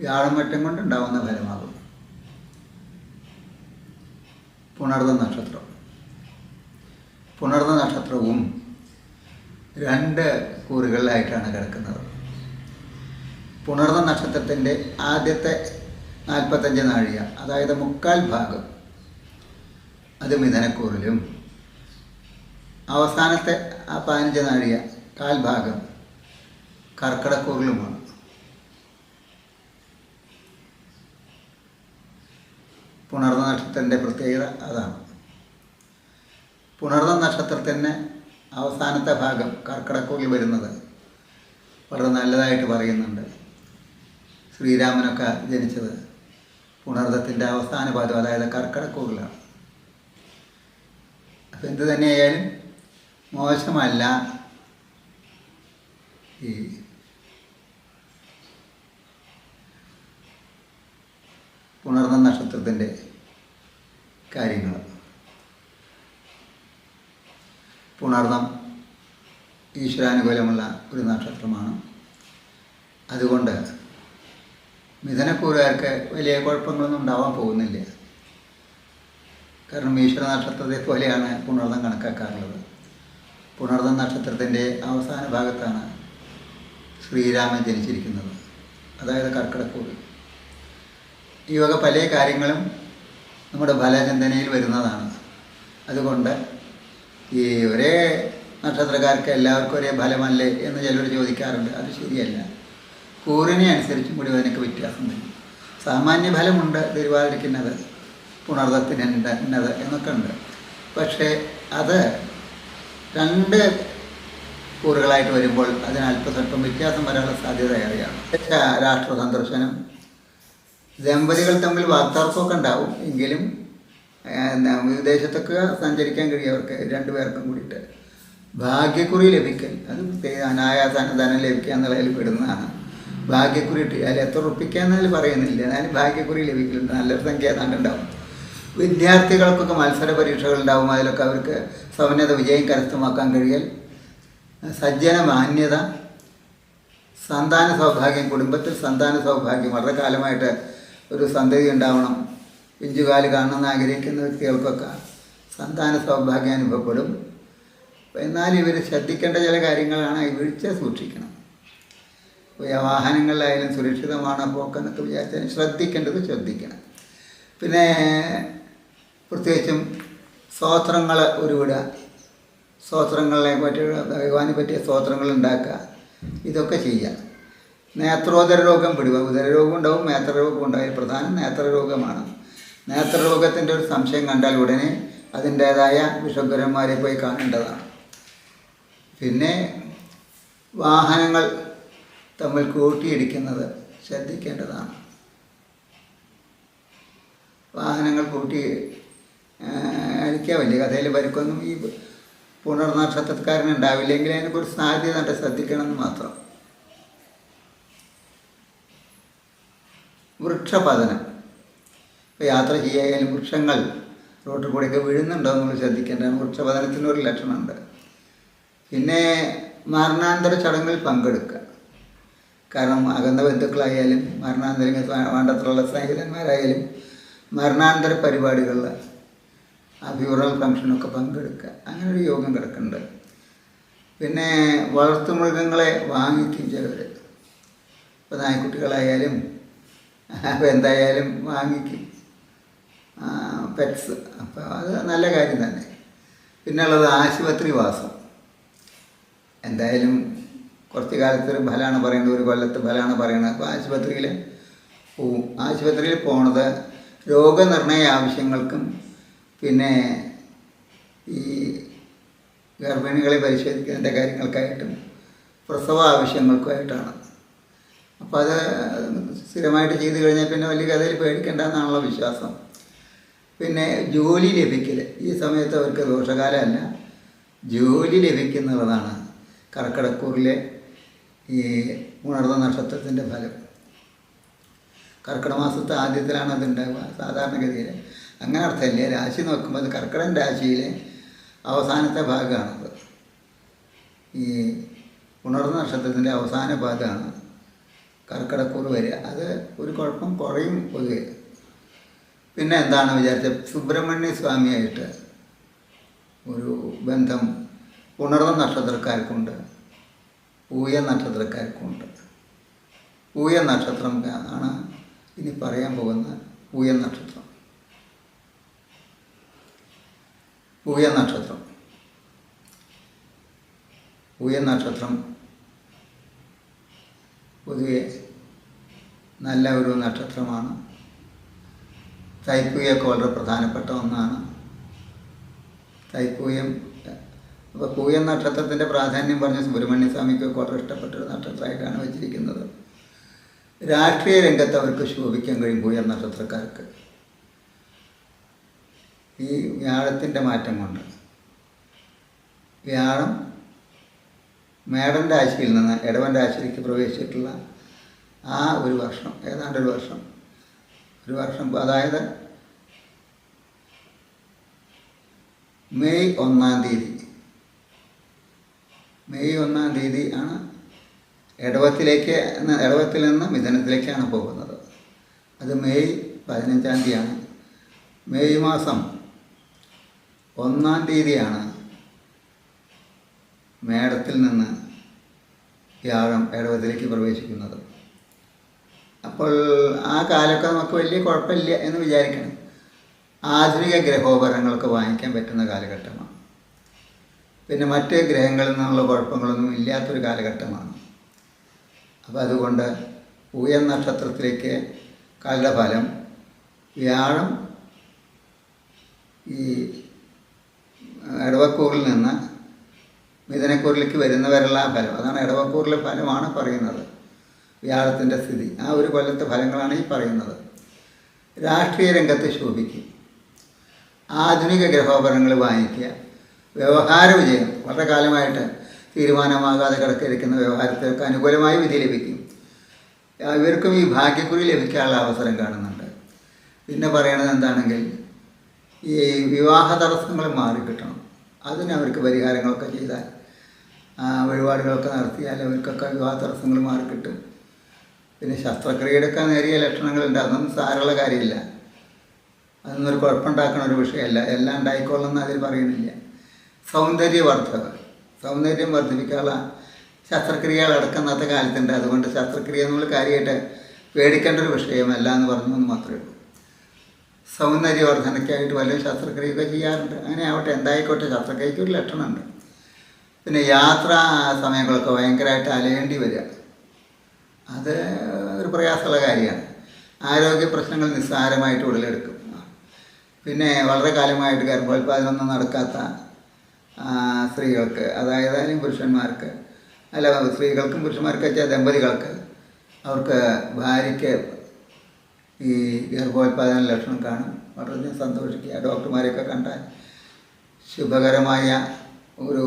വ്യാഴം കൊണ്ട് കൊണ്ടുണ്ടാവുന്ന ഫലമാകും പുണർന്ന നക്ഷത്രം. പുണർന്ന നക്ഷത്രവും രണ്ട് കൂറുകളിലായിട്ടാണ് കിടക്കുന്നത്. പുണർന്ന നക്ഷത്രത്തിന്റെ ആദ്യത്തെ നാൽപ്പത്തഞ്ച് നാഴിക അതായത് മുക്കാൽ ഭാഗം അത് മിഥനക്കൂറിലും. അവസാനത്തെ ആ പതിനഞ്ച് നാഴിക കാൽഭാഗം കർക്കിടക്കൂറിലുമാണ്. പുണർന്ന നക്ഷത്രത്തിന്റെ പ്രത്യേകത അതാണ്. പുണർന്ന നക്ഷത്രത്തിന് അവസാനത്തെ ഭാഗം കർക്കിടക്കൂറിൽ വരുന്നത് വളരെ നല്ലതായിട്ട് പറയുന്നുണ്ട്. ശ്രീരാമനൊക്കെ ജനിച്ചത് പുണർദത്തിന്റെ അവസാന പാദം അതായത് കർക്കിടക്കൂറിലാണ് അപ്പം എന്ത് തന്നെയായാലും മോശമല്ല ഈ പുണർന്ന നക്ഷത്രത്തിന്റെ കാര്യങ്ങൾ. പുണർന്നം ഈശ്വരാനുകൂലമുള്ള ഒരു നക്ഷത്രമാണ്. അതുകൊണ്ട് മിഥനക്കൂറുകാർക്ക് വലിയ കുഴപ്പങ്ങളൊന്നും ഉണ്ടാവാൻ പോകുന്നില്ല. കാരണം ഈശ്വര നക്ഷത്രത്തെ പോലെയാണ് പുണർന്നം കണക്കാക്കാറുള്ളത്. പുണർന്നം നക്ഷത്രത്തിന്റെ അവസാന ഭാഗത്താണ് ശ്രീരാമൻ ജനിച്ചിരിക്കുന്നത്. അതായത് കർക്കിടക്കൂറ് ഈ വക പല കാര്യങ്ങളും നമ്മുടെ ഫലചിന്തനയിൽ വരുന്നതാണ്. അതുകൊണ്ട് ഈ ഒരേ നക്ഷത്രക്കാർക്ക് എല്ലാവർക്കും ഒരേ ഫലമല്ലേ എന്ന് ചിലർ ചോദിക്കാറുണ്ട്. അത് ശരിയല്ല. കൂറിനെ അനുസരിച്ചും കൂടി അതിനൊക്കെ വ്യത്യാസം വരും. സാമാന്യ ഫലമുണ്ട് തിരുവാതിരക്കുന്നത് പുണർദത്തിനുണ്ട് ഇന്നത് എന്നൊക്കെ ഉണ്ട്. പക്ഷേ അത് രണ്ട് കൂറുകളായിട്ട് വരുമ്പോൾ അതിന് അല്പസ്വല്പം വ്യത്യാസം വരാനുള്ള സാധ്യത ഏറെയാണ്. രാഷ്ട്ര സന്ദർശനം ദമ്പതികൾ തമ്മിൽ വാക്തർക്കമൊക്കെ ഉണ്ടാവും. എങ്കിലും വിദേശത്തൊക്കെ സഞ്ചരിക്കാൻ കഴിയും അവർക്ക് രണ്ടുപേർക്കും കൂടിയിട്ട്. ഭാഗ്യക്കുറി ലഭിക്കൽ. അത് പ്രത്യേക അനായാസ ധനം ലഭിക്കുക എന്നുള്ളതിൽ പെടുന്നതാണ്. ഭാഗ്യക്കുറി അതിൽ എത്ര ഉറപ്പിക്കാന്നതിൽ പറയുന്നില്ല. എന്നാലും ഭാഗ്യക്കുറി ലഭിക്കുന്നുണ്ട് നല്ലൊരു സംഖ്യ ഏതാണ്ട് ഉണ്ടാവും. വിദ്യാർത്ഥികൾക്കൊക്കെ മത്സര പരീക്ഷകൾ ഉണ്ടാവും. അതിലൊക്കെ അവർക്ക് സൗന്നത വിജയം കരസ്ഥമാക്കാൻ കഴിയൽ. സജ്ജന മാന്യത സന്താന സൗഭാഗ്യം കുടുംബത്തിൽ സന്താന സൗഭാഗ്യം. വളരെ കാലമായിട്ട് ഒരു സന്തതി ഉണ്ടാവണം. പിഞ്ചുകാൽ കാണണമെന്ന് ആഗ്രഹിക്കുന്ന വ്യക്തികൾക്കൊക്കെ സന്താന സൗഭാഗ്യം അനുഭവപ്പെടും എന്നാൽ ഇവർ ശ്രദ്ധിക്കേണ്ട ചില കാര്യങ്ങളാണ് വീഴ്ച സൂക്ഷിക്കണം. വാഹനങ്ങളിലായാലും സുരക്ഷിതമാണ് പോക്കെന്നൊക്കെ വിചാരിച്ചാൽ ശ്രദ്ധിക്കേണ്ടത് ശ്രദ്ധിക്കണം. പിന്നെ പ്രത്യേകിച്ചും സ്തോത്രങ്ങൾ ഉരുവിടുക സ്തോത്രങ്ങളെ പറ്റി ഭഗവാനെ പറ്റിയ സ്തോത്രങ്ങൾ ഉണ്ടാക്കുക. ഇതൊക്കെ ചെയ്യുക. നേത്രോദര രോഗം പിടിവ ഉദരരോഗം ഉണ്ടാവും നേത്രരോഗം ഉണ്ടാവും പ്രധാനം നേത്രരോഗമാണ്. നേത്രരോഗത്തിന്റെ ഒരു സംശയം കണ്ടാൽ ഉടനെ അതിന്റേതായ വിഷഗുരന്മാരെ പോയി കാണേണ്ടതാണ്. പിന്നെ വാഹനങ്ങൾ തമ്മിൽ കൂട്ടിയിടിക്കുന്നത് ശ്രദ്ധിക്കേണ്ടതാണ്. വാഹനങ്ങൾ കൂട്ടി അടിക്കുക വലിയ കഥയിൽ വരുക്കൊന്നും ഈ പുനർനക്ഷത്രക്കാരന് ഉണ്ടാവില്ലെങ്കിൽ അതിനെക്കുറിച്ച് സാധ്യത ശ്രദ്ധിക്കണമെന്ന് മാത്രം. വൃക്ഷപതനം ഇപ്പോൾ യാത്ര ചെയ്യായാലും വൃക്ഷങ്ങൾ റോട്ടിൽ കൂടെയൊക്കെ വീഴുന്നുണ്ടോ എന്നുള്ളത് ശ്രദ്ധിക്കേണ്ട വൃക്ഷപതനത്തിന്റെ ഒരു ലക്ഷണമുണ്ട്. പിന്നെ മരണാന്തര ചടങ്ങിൽ പങ്കെടുക്കുക. കാരണം അകന്ന ബന്ധുക്കളായാലും മരണാന്തര വേണ്ടത്രയുള്ള സ്നേഹിതന്മാരായാലും മരണാന്തര പരിപാടികളിൽ ആ ഫ്യൂറൽ ഫംഗ്ഷനൊക്കെ പങ്കെടുക്കുക. അങ്ങനെ ഒരു യോഗം കിടക്കുന്നുണ്ട്. പിന്നെ വളർത്തുമൃഗങ്ങളെ വാങ്ങിക്കും ചിലവർ ഇപ്പോൾ നായ്ക്കുട്ടികളായാലും അപ്പോൾ എന്തായാലും വാങ്ങിക്കും. പെറ്റ്സ് അപ്പോൾ അത് നല്ല കാര്യം തന്നെ. പിന്നുള്ളത് ആശുപത്രി വാസം. എന്തായാലും കുറച്ച് കാലത്തൊരു ഫലമാണ് പറയുന്നത് ഒരു കൊല്ലത്ത് ഫലമാണ് പറയുന്നത്. അപ്പോൾ ആശുപത്രിയിൽ പോവും. ആശുപത്രിയിൽ പോണത് രോഗനിർണയ ആവശ്യങ്ങൾക്കും പിന്നെ ഈ ഗർഭിണികളെ പരിശോധിക്കുന്നതിന്റെ കാര്യങ്ങൾക്കായിട്ടും പ്രസവ ആവശ്യങ്ങൾക്കുമായിട്ടാണ്. അപ്പോൾ അത് സ്ഥിരമായിട്ട് ചെയ്ത് കഴിഞ്ഞാൽ പിന്നെ വലിയ കഥയിൽ പേടിക്കേണ്ട എന്നാണല്ലോ വിശ്വാസം. പിന്നെ ജോലി ലഭിക്കൽ ഈ സമയത്ത് അവർക്ക് ദോഷകാലമല്ല. ജോലി ലഭിക്കുന്നുള്ളതാണ് കർക്കിടക്കൂറിലെ ഈ ഉണർന്ന നക്ഷത്രത്തിന്റെ ഫലം. കർക്കിടക മാസത്തെ ആദ്യത്തിലാണ് അത് ഉണ്ടാവുക സാധാരണഗതിയിൽ. അങ്ങനെ അർത്ഥമില്ല. രാശി നോക്കുമ്പോൾ അത് കർക്കിടൻ രാശിയിലെ അവസാനത്തെ ഭാഗമാണത്. ഈ ഉണർന്ന നക്ഷത്രത്തിന്റെ അവസാന ഭാഗമാണ്. കർക്കിടക്കൂർ വരിക. അത് ഒരു കുഴപ്പം കുറയും പൊതുവെ. പിന്നെ എന്താണ് വിചാരിച്ചത്? സുബ്രഹ്മണ്യ സ്വാമിയായിട്ട് ഒരു ബന്ധം ഉണർന്ന നക്ഷത്രക്കാർക്കുണ്ട്. പൂയ നക്ഷത്രക്കാർക്കുണ്ട്. പൂയ നക്ഷത്രം ആണ് ഇനി പറയാൻ പോകുന്ന പൂയ നക്ഷത്രം. പൂയ നക്ഷത്രം. പൂയ നക്ഷത്രം പൊതുവെ നല്ല ഒരു നക്ഷത്രമാണ്. തൈപ്പൂയൊക്കെ വളരെ പ്രധാനപ്പെട്ട ഒന്നാണ്. തൈപ്പൂയം അപ്പോൾ പൂയം നക്ഷത്രത്തിന്റെ പ്രാധാന്യം പറഞ്ഞ സുബ്രഹ്മണ്യ സ്വാമിക്കൊക്കെ വളരെ ഇഷ്ടപ്പെട്ട ഒരു നക്ഷത്രമായിട്ടാണ് വെച്ചിരിക്കുന്നത്. രാഷ്ട്രീയ രംഗത്ത് അവർക്ക് ശോഭിക്കാൻ കഴിയും പൂയം നക്ഷത്രക്കാർക്ക്. ഈ വ്യാഴത്തിന്റെ മാറ്റം കൊണ്ട്. വ്യാഴം മേടൻ രാശിയിൽ നിന്ന് ഇടവൻ രാശിയിലേക്ക് പ്രവേശിച്ചിട്ടുള്ള ആ ഒരു വർഷം ഏതാണ്ട് ഒരു വർഷം. ഒരു വർഷം അതായത് മെയ് ഒന്നാം തീയതി. മെയ് ഒന്നാം തീയതി ആണ് ഇടവത്തിലേക്ക് ഇടവത്തിൽ നിന്ന് മിഥുനത്തിലേക്കാണ് പോകുന്നത്. അത് മെയ് പതിനഞ്ചാം തീയതിയാണ്. മെയ് മാസം ഒന്നാം തീയതിയാണ് മേടത്തിൽ നിന്ന് വ്യാഴം ഇടവത്തിലേക്ക് പ്രവേശിക്കുന്നത്. അപ്പോൾ ആ കാലമൊക്കെ നമുക്ക് വലിയ കുഴപ്പമില്ല എന്ന് വിചാരിക്കണം. ആധുനിക ഗ്രഹോപകരണങ്ങളൊക്കെ വാങ്ങിക്കാൻ പറ്റുന്ന കാലഘട്ടമാണ്. പിന്നെ മറ്റ് ഗ്രഹങ്ങളിൽ നിന്നുള്ള കുഴപ്പങ്ങളൊന്നും ഇല്ലാത്തൊരു കാലഘട്ടമാണ്. അപ്പോൾ അതുകൊണ്ട് പൂയൻ നക്ഷത്രത്തിലേക്ക് കളുടെ ഫലം വ്യാഴം ഈ ഇടവക്കൂറിൽ നിന്ന് മിഥുനക്കൂറിലേക്ക് വരുന്നവരുള്ള ഫലം. അതാണ് ഇടവക്കൂറിലെ ഫലമാണ് പറയുന്നത്. വ്യാഴത്തിന്റെ സ്ഥിതി. ആ ഒരു കൊല്ലത്തെ ഫലങ്ങളാണ് ഈ പറയുന്നത്. രാഷ്ട്രീയ രംഗത്ത് ശോഭിക്കും ആധുനിക ഗ്രഹോപകരണങ്ങൾ വാങ്ങിക്കുക. വ്യവഹാര വിജയം. വളരെ കാലമായിട്ട് തീരുമാനമാകാതെ കിടക്കിരിക്കുന്ന വ്യവഹാരത്തിലൊക്കെ അനുകൂലമായ വിധി ലഭിക്കും. ഇവർക്കും ഈ ഭാഗ്യക്കുറി ലഭിക്കാനുള്ള അവസരം കാണുന്നുണ്ട്. പിന്നെ പറയണത് എന്താണെങ്കിൽ ഈ വിവാഹ തടസ്സങ്ങൾ മാറിക്കിട്ടണം. അതിന് അവർക്ക് പരിഹാരങ്ങളൊക്കെ ചെയ്താൽ വഴിപാടുകളൊക്കെ നടത്തിയാൽ അവർക്കൊക്കെ വിവാഹ തടസ്സങ്ങൾ മാറിക്കിട്ടും. പിന്നെ ശസ്ത്രക്രിയയുടെയൊക്കെ നേരിയ ലക്ഷണങ്ങളുണ്ട്. അതൊന്നും സാരമുള്ള കാര്യമില്ല. അതൊന്നും ഒരു കുഴപ്പമുണ്ടാക്കുന്ന ഒരു വിഷയമല്ല. എല്ലാം ഉണ്ടായിക്കോളെന്ന് അതിൽ പറയുന്നില്ല. സൗന്ദര്യവർദ്ധക. സൗന്ദര്യം വർദ്ധിപ്പിക്കാനുള്ള ശസ്ത്രക്രിയകളടക്കം അടക്കുന്നത്തെ കാലത്തുണ്ട്. അതുകൊണ്ട് ശസ്ത്രക്രിയ എന്നുള്ള കാര്യമായിട്ട് പേടിക്കേണ്ട ഒരു വിഷയമല്ല എന്ന് പറഞ്ഞു എന്ന് മാത്രമേ ഉള്ളൂ. സൗന്ദര്യവർദ്ധനയ്ക്കായിട്ട് വല്ല ശസ്ത്രക്രിയയൊക്കെ ചെയ്യാറുണ്ട്. അങ്ങനെ ആവട്ടെ എന്തായിക്കോട്ടെ ശസ്ത്രക്രിയയ്ക്ക് ഒരു ലക്ഷണമുണ്ട്. പിന്നെ യാത്രാ സമയങ്ങളൊക്കെ ഭയങ്കരമായിട്ട് അലയേണ്ടി വരിക. അത് ഒരു പ്രയാസമുള്ള കാര്യമാണ്. ആരോഗ്യ പ്രശ്നങ്ങൾ നിസ്സാരമായിട്ട് ഉടലെടുക്കും. പിന്നെ വളരെ കാലമായിട്ട് ഗർഭോത്പാദനമൊന്നും നടക്കാത്ത സ്ത്രീകൾക്ക് അതായത് പുരുഷന്മാർക്ക് അല്ല സ്ത്രീകൾക്കും പുരുഷന്മാർക്ക് വെച്ചാൽ ദമ്പതികൾക്ക് അവർക്ക് ഭാര്യയ്ക്ക് ഈ ഗർഭോത്പാദന ലക്ഷണം കാണും. വളരെ സന്തോഷിക്കുക. ഡോക്ടർമാരെയൊക്കെ കണ്ടാൽ ശുഭകരമായ ഒരു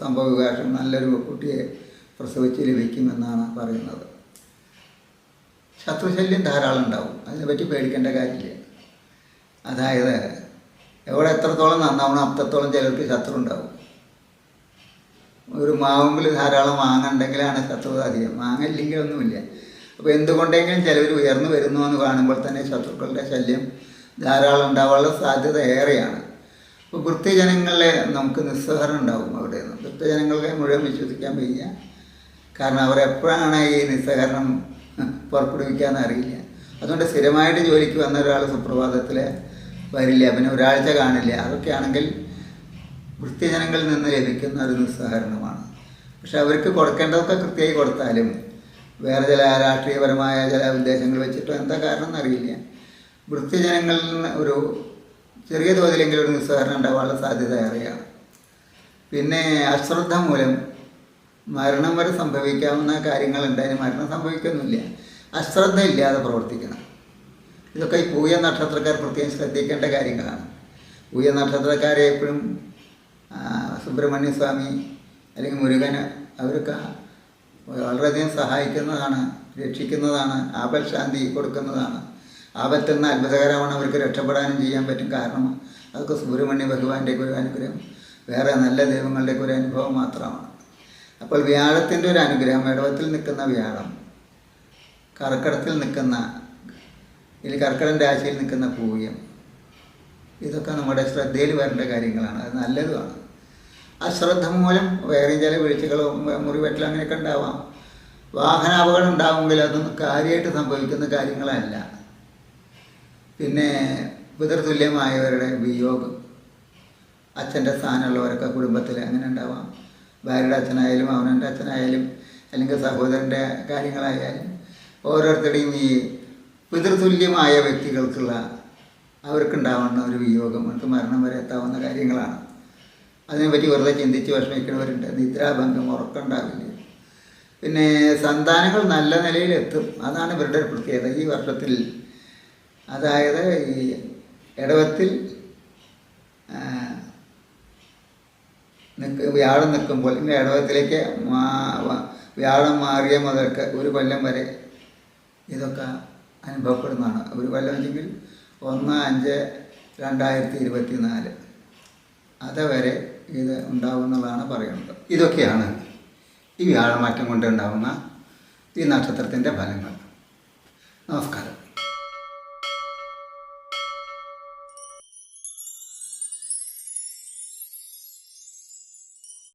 സംഭവ വികാസം നല്ലൊരു കുട്ടിയെ പ്രസവിച്ച് ലഭിക്കുമെന്നാണ് പറയുന്നത്. ശത്രുശല്യം ധാരാളം ഉണ്ടാവും അതിനെപ്പറ്റി പേടിക്കേണ്ട കാര്യമില്ല. അതായത് എവിടെ എത്രത്തോളം നന്നാവണം അത്രത്തോളം ചിലർക്ക് ശത്രു ഉണ്ടാവും ഒരു മാവുമ്പിൽ ധാരാളം മാങ്ങ ഉണ്ടെങ്കിലാണ് ശത്രുത അധികം മാങ്ങ ഇല്ലെങ്കിൽ ഒന്നുമില്ല. അപ്പോൾ എന്തുകൊണ്ടെങ്കിലും ചിലവർ ഉയർന്നു വരുന്നു എന്ന് കാണുമ്പോൾ തന്നെ ശത്രുക്കളുടെ ശല്യം ധാരാളം ഉണ്ടാവാനുള്ള സാധ്യത ഏറെയാണ്. അപ്പോൾ വൃത്തിജനങ്ങളെ നമുക്ക് നിസ്സഹരണം ഉണ്ടാവും അവിടെ. നിന്ന് വൃത്തിജനങ്ങളെ മുഴുവൻ വിശ്വസിക്കാൻ വയ്യ. കാരണം അവർ എപ്പോഴാണ് ഈ നിസ്സഹരണം പുറപ്പെടുവിക്കാൻ അറിയില്ല. അതുകൊണ്ട് സ്ഥിരമായിട്ട് ജോലിക്ക് വന്ന ഒരാൾ സുപ്രഭാതത്തിൽ വരില്ല. പിന്നെ ഒരാഴ്ച കാണില്ല. അതൊക്കെയാണെങ്കിൽ വൃത്തിജനങ്ങളിൽ നിന്ന് ലഭിക്കുന്ന ഒരു നിസ്സഹരണമാണ് പക്ഷെ അവർക്ക് കൊടുക്കേണ്ടതൊക്കെ കൃത്യമായി കൊടുത്താലും വേറെ ചില രാഷ്ട്രീയപരമായ ചില ഉദ്ദേശങ്ങൾ വെച്ചിട്ടോ എന്താ കാരണം എന്നറിയില്ല വൃത്തിജനങ്ങളിൽ നിന്ന് ഒരു ചെറിയ തോതിലെങ്കിലും ഒരു നിസ്സഹരണം ഉണ്ടാവാനുള്ള സാധ്യത ഏറെയാണ്. പിന്നെ അശ്രദ്ധ മൂലം മരണം വരെ സംഭവിക്കാവുന്ന കാര്യങ്ങളുണ്ട് അതിന് മരണം സംഭവിക്കുന്നില്ല അശ്രദ്ധ ഇല്ലാതെ പ്രവർത്തിക്കണം. ഇതൊക്കെ ഈ പൂയ നക്ഷത്രക്കാർ പ്രത്യേകം ശ്രദ്ധിക്കേണ്ട കാര്യങ്ങളാണ്. പൂയ നക്ഷത്രക്കാരെ എപ്പോഴും സുബ്രഹ്മണ്യ സ്വാമി അല്ലെങ്കിൽ മുരുകന് അവരൊക്കെ വളരെയധികം സഹായിക്കുന്നതാണ് രക്ഷിക്കുന്നതാണ് ആപൽ ശാന്തി കൊടുക്കുന്നതാണ്. ആപത്തിൽ നിന്ന് അത്ഭുതകരമാണ് അവർക്ക് രക്ഷപ്പെടാനും ചെയ്യാൻ പറ്റും. കാരണം അതൊക്കെ സുബ്രഹ്മണ്യ ഭഗവാന്റെ ഒരു അനുഗ്രഹം. വേറെ നല്ല ദൈവങ്ങളുടെ ഒരു അനുഭവം മാത്രമാണ്. അപ്പോൾ വ്യാഴത്തിന്റെ ഒരു അനുഗ്രഹം ഇടവത്തിൽ നിൽക്കുന്ന വ്യാഴം. കർക്കിടത്തിൽ നിൽക്കുന്ന ഇതിൽ കർക്കിടൻ രാശിയിൽ നിൽക്കുന്ന പൂയം ഇതൊക്കെ നമ്മുടെ ശ്രദ്ധയിൽ വരേണ്ട കാര്യങ്ങളാണ്. അത് നല്ലതുമാണ്. അശ്രദ്ധ മൂലം വേറെ ചില വീഴ്ചകളോ മുറിവെട്ടലോ അങ്ങനെയൊക്കെ ഉണ്ടാവാം. വാഹനാപകടം ഉണ്ടാവുമെങ്കിൽ അതൊന്നും കാര്യമായിട്ട് സംഭവിക്കുന്ന കാര്യങ്ങളല്ല. പിന്നെ പിതൃതുല്യമായവരുടെ വിയോഗം. അച്ഛന്റെ സ്ഥാനമുള്ളവരൊക്കെ കുടുംബത്തിൽ അങ്ങനെ ഉണ്ടാവാം. ഭാര്യയുടെ അച്ഛനായാലും അവനന്റെ അച്ഛനായാലും അല്ലെങ്കിൽ സഹോദരന്റെ കാര്യങ്ങളായാലും ഓരോരുത്തരുടെയും ഈ പിതൃതുല്യമായ വ്യക്തികൾക്കുള്ള അവർക്കുണ്ടാവുന്ന ഒരു വിയോഗം അവർക്ക് മരണം വരെ എത്താവുന്ന കാര്യങ്ങളാണ്. അതിനെപ്പറ്റി വെറുതെ ചിന്തിച്ച് വിഷമിക്കുന്നവരുണ്ട്. നിദ്രാഭംഗം ഉറക്കമുണ്ടാവില്ല? പിന്നെ സന്താനങ്ങൾ നല്ല നിലയിലെത്തും. അതാണ് ഇവരുടെ ഒരു പ്രത്യേകത ഈ വർഷത്തിൽ. അതായത് ഈ ഇടവത്തിൽ നിൽക്ക് വ്യാഴം നിൽക്കുമ്പോൾ ഇടവത്തിലേക്ക് മാ വ്യാഴം മാറിയ മുതൽക്ക് ഒരു കൊല്ലം വരെ ഇതൊക്കെ അനുഭവപ്പെടുന്നതാണ്. ഒരു വല്ലെങ്കിൽ ഒന്ന് അഞ്ച് രണ്ടായിരത്തി ഇരുപത്തി നാല് അതുവരെ ഇത് ഉണ്ടാവുന്നതാണ് പറയുന്നത്. ഇതൊക്കെയാണ് ഈ വ്യാഴമാറ്റം കൊണ്ട് ഉണ്ടാവുന്ന ഈ നക്ഷത്രത്തിന്റെ ഫലങ്ങൾ. നമസ്കാരം.